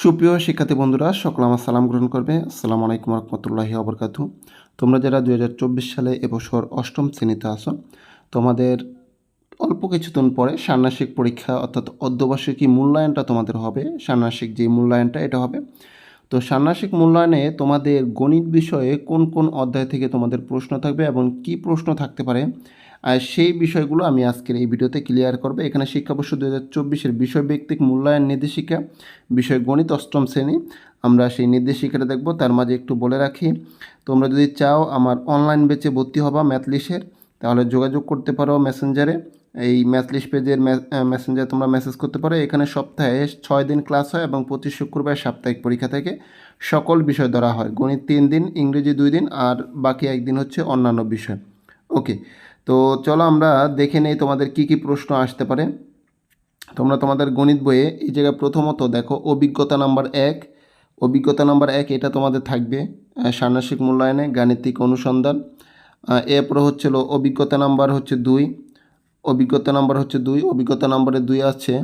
সুপ্রিয় শিক্ষার্থী বন্ধুরা, সকল আমার সালাম গ্রহণ করবে। আসসালামু আলাইকুম রহমতুল্লাহি আবরকাতু তোমরা যারা দু হাজার চব্বিশ সালে এবছর অষ্টম শ্রেণীতে আসো তোমাদের অল্প কিছুদিন পরে ষান্মাসিক পরীক্ষা অর্থাৎ অর্ধবার্ষিকী মূল্যায়নটা তোমাদের হবে, ষান্মাসিক যে মূল্যায়নটা এটা হবে। তো ষান্মাসিক মূল্যায়নে তোমাদের গণিত বিষয়ে কোন কোন অধ্যায় থেকে তোমাদের প্রশ্ন থাকবে এবং কি প্রশ্ন থাকতে পারে সেই বিষয়গুলো আমি আজকের এই ভিডিওতে ক্লিয়ার করব। এখানে শিক্ষাবর্ষ দু হাজার চব্বিশের বিষয়ভিত্তিক মূল্যায়ন নির্দেশিকা, বিষয় গণিত অষ্টম শ্রেণি। আমরা সেই নির্দেশিকাটা দেখব, তার মাঝে একটু বলে রাখি। তোমরা যদি চাও আমার অনলাইন বেচে ভর্তি হবা ম্যাথলিশের তাহলে যোগাযোগ করতে পারো মেসেঞ্জারে এই ম্যাথলিশ পেজের মেসেঞ্জারে তোমরা মেসেজ করতে পারো। এখানে সপ্তাহে ছয় দিন ক্লাস হয় এবং প্রতি শুক্রবার সাপ্তাহিক পরীক্ষা থেকে সকল বিষয় ধরা হয়। গণিত তিন দিন, ইংরেজি দুই দিন, আর বাকি একদিন হচ্ছে অন্যান্য বিষয়। ওকে তো চলো আমরা দেখে নেই তোমাদের কি কি প্রশ্ন আসতে পারে। তোমরা তোমাদের গণিত বইয়ে এই জায়গায় প্রথমত দেখো অভিজ্ঞতা নাম্বার এক। অভিজ্ঞতা নাম্বার এক এটা তোমাদের থাকবে আহ, ষান্মাসিক মূল্যায়নে গাণিতিক অনুসন্ধান। এরপরে হচ্ছিল অভিজ্ঞতা নাম্বার হচ্ছে দুই। অভিজ্ঞতা নাম্বার হচ্ছে দুই অভিজ্ঞতা নাম্বারে দুই আছে।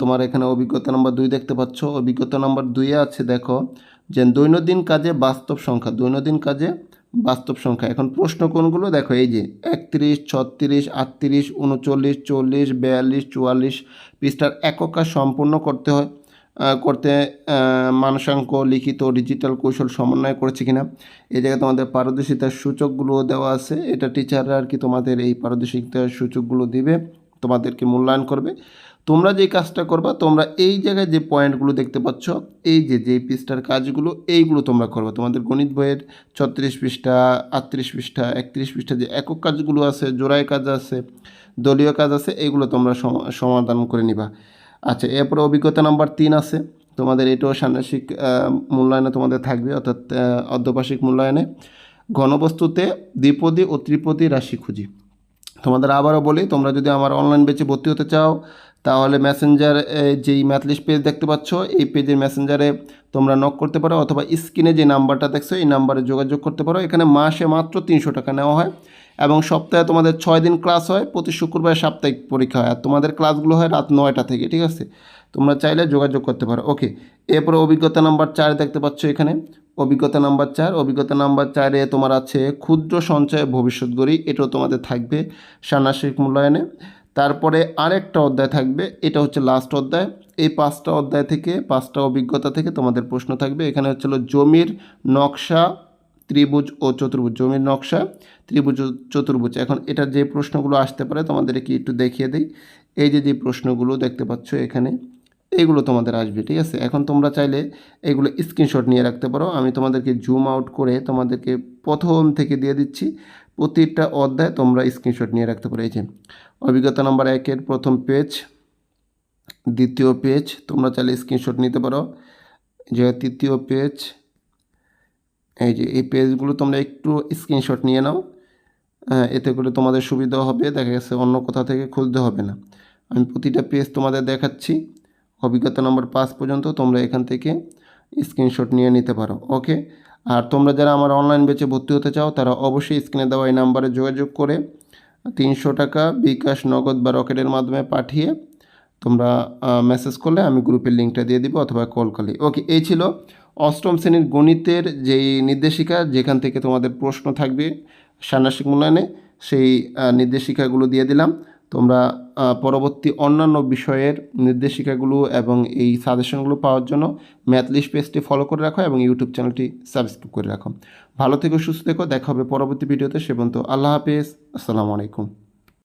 তোমার এখানে অভিজ্ঞতা নাম্বার দুই দেখতে পাচ্ছ। অভিজ্ঞতা নাম্বার দুইয়ে আছে দেখো যে দৈনন্দিন কাজে বাস্তব সংখ্যা দৈনন্দিন কাজে বাস্তব সংখ্যা। এখন প্রশ্ন কোনগুলো? দেখো, এই যে একত্রিশ, ছত্রিশ, আটত্রিশ, উনচল্লিশ, চল্লিশ, বিয়াল্লিশ, চুয়াল্লিশ পৃষ্ঠার একক সম্পূর্ণ করতে হয় করতে মানসাঙ্ক, লিখিত, ডিজিটাল কৌশল সমন্বয় করেছে কিনা। এই জায়গায় তোমাদের পারদর্শিতার সূচকগুলো দেওয়া আছে। এটা টিচাররা আর কি তোমাদের এই পারদর্শিতার সূচকগুলো দিবে। তোমাদেরকে মূল্যায়ন করবে। তোমরা যে কাজটা করবা তোমরা এই জায়গায় যে পয়েন্টগুলো দেখতে পাচ্ছ এই যে যে পৃষ্ঠার কাজগুলো এইগুলো তোমরা করবে। তোমাদের গণিত বইয়ের ছত্রিশ পৃষ্ঠা আটত্রিশ পৃষ্ঠা একত্রিশ পৃষ্ঠা যে একক কাজগুলো আছে জোড়ায় কাজ আছে দলীয় কাজ আছে এইগুলো তোমরা সম- সমাধান করে নিবা। আচ্ছা এরপরে অভিজ্ঞতা নাম্বার তিন আছে। তোমাদের এটাও আহ, মূল্যায়নে তোমাদের থাকবে অর্থাৎ অর্ধবার্ষিক মূল্যায়নে। ঘনবস্তুতে দ্বিপদী ও ত্রিপদী রাশি খুঁজি। তোমাদের আবারও বলি তোমরা যদি আমার অনলাইন বেচে ভর্তি হতে চাও তাহলে মেসেঞ্জার যেই ম্যাথলিস্ট পেজ দেখতে পাচ্ছ, এই পেজের মেসেঞ্জারে তোমরা নক করতে পারো অথবা স্ক্রিনে যে নাম্বারটা দেখছ, এই নাম্বারে যোগাযোগ করতে পারো। এখানে মাসে মাত্র তিনশো টাকা নেওয়া হয় এবং সপ্তাহে তোমাদের ছয় দিন ক্লাস হয়, প্রতি শুক্রবার সাপ্তাহিক পরীক্ষা হয়। আর তোমাদের ক্লাসগুলো হয় রাত নয়টা থেকে, ঠিক আছে? তোমরা চাইলে যোগাযোগ করতে পারো। ওকে এরপরে অভিজ্ঞতা নাম্বার চার দেখতে পাচ্ছ এখানে। অভিজ্ঞতা নাম্বার চার, অভিজ্ঞতা নাম্বার চারে তোমার আছে ক্ষুদ্র সঞ্চয় ভবিষ্যৎ গড়ি, এটাও তোমাদের থাকবে ষান্মাসিক মূল্যায়নে। তারপরে আরেকটা অধ্যায় থাকবে, এটা হচ্ছে লাস্ট অধ্যায়। এই পাঁচটা অধ্যায় থেকে, পাঁচটা অভিজ্ঞতা থেকে তোমাদের প্রশ্ন থাকবে। এখানে হচ্ছিল জমির নকশা, ত্রিভুজ ও চতুর্ভুজ। জমির নকশা, ত্রিভুজ ও চতুর্ভুজ। এখন এটার যে প্রশ্নগুলো আসতে পারে তোমাদেরকে একটু দেখিয়ে দিই। এই যে যে প্রশ্নগুলো দেখতে পাচ্ছ এখানে এইগুলো তোমাদের আসবে, ঠিক আছে? এখন তোমরা চাইলে এগুলো স্ক্রিনশট নিয়ে রাখতে পারো। আমি তোমাদেরকে জুম আউট করে তোমাদেরকে প্রথম থেকে দিয়ে দিচ্ছি। প্রতিটা অধ্যায় তোমরা স্ক্রিনশট নিয়ে রাখতে পারো। এই যে অভিজ্ঞতা নাম্বার একের প্রথম পেজ দ্বিতীয় পেজ তোমরা চাইলে স্ক্রিনশট নিতে পারো। যে তৃতীয় পেজ এই যে এই পেজগুলো তোমরা একটু স্ক্রিনশট নিয়ে নাও। হ্যাঁ, এতে করে তোমাদের সুবিধা হবে দেখা গেছে অন্য কোথা থেকে খুলতে হবে না। আমি প্রতিটা পেজ তোমাদের দেখাচ্ছি। অভিজ্ঞতা নম্বর পাঁচ পর্যন্ত তোমরা এখান থেকে স্ক্রিনশট নিয়ে নিতে পারো। ওকে আর তোমরা যারা আমার অনলাইন বেচে ভর্তি হতে চাও, তারা অবশ্যই স্ক্রিনে দেওয়া এই নাম্বারে যোগাযোগ করে তিনশো টাকা বিকাশ নগদ বা রকেটের মাধ্যমে পাঠিয়ে তোমরা মেসেজ করলে আমি গ্রুপের লিঙ্কটা দিয়ে দিব অথবা কল করলে। ওকে এই ছিল অষ্টম শ্রেণির গণিতের যেই নির্দেশিকা, যেখান থেকে তোমাদের প্রশ্ন থাকবে ষান্মাসিক মূল্যায়নে, সেই নির্দেশিকাগুলো দিয়ে দিলাম। তোমরা পরবর্তী অন্যান্য বিষয়ের নির্দেশিকাগুলো এবং এই সাজেশনগুলো পাওয়ার জন্য ম্যাথলিস্ট পেজটি ফলো করে রাখো এবং ইউটিউব চ্যানেলটি সাবস্ক্রাইব করে রাখো। ভালো থেকো, সুস্থ থেকো, দেখা হবে পরবর্তী ভিডিওতে, সে পর্যন্ত আল্লাহ হাফেজ, আসসালামু আলাইকুম।